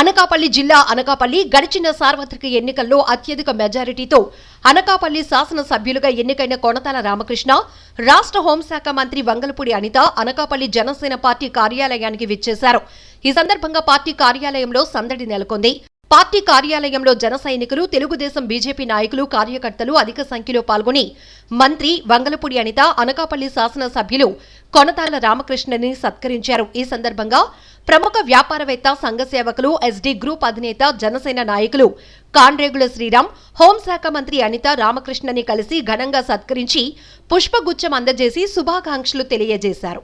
అనకాపల్లి జిల్లా అనకాపల్లి గడిచిన సార్వత్రిక ఎన్నికల్లో అత్యధిక మెజారిటీతో అనకాపల్లి శాసనసభ్యులుగా ఎన్నికైన కొనతాల రామకృష్ణ రాష్ట్ర హోంశాఖ మంత్రి వంగలపూడి అనిత అనకాపల్లి జనసేన పార్టీ కార్యాలయానికి విచ్చేశారు. ఈ సందర్భంగా పార్టీ కార్యాలయంలో సందడి నెలకొంది. పార్టీ కార్యాలయంలో జన సైనికులు తెలుగుదేశం బీజేపీ నాయకులు కార్యకర్తలు అధిక సంఖ్యలో పాల్గొని మంత్రి వంగలపూడి అనిత అనకాపల్లి శాసనసభ్యులు కొనతాల రామకృష్ణని సత్కరించారు. ఈ సందర్భంగా ప్రముఖ వ్యాపారవేత్త సంఘ సేవకులు ఎస్డీ గ్రూప్ అధినేత జనసేన నాయకులు కాండ్రేగుల శ్రీరామ్ హోంశాఖ మంత్రి అనిత రామకృష్ణని కలిసి ఘనంగా సత్కరించి పుష్పగుచ్చం అందజేసి శుభాకాంక్షలు తెలియజేశారు.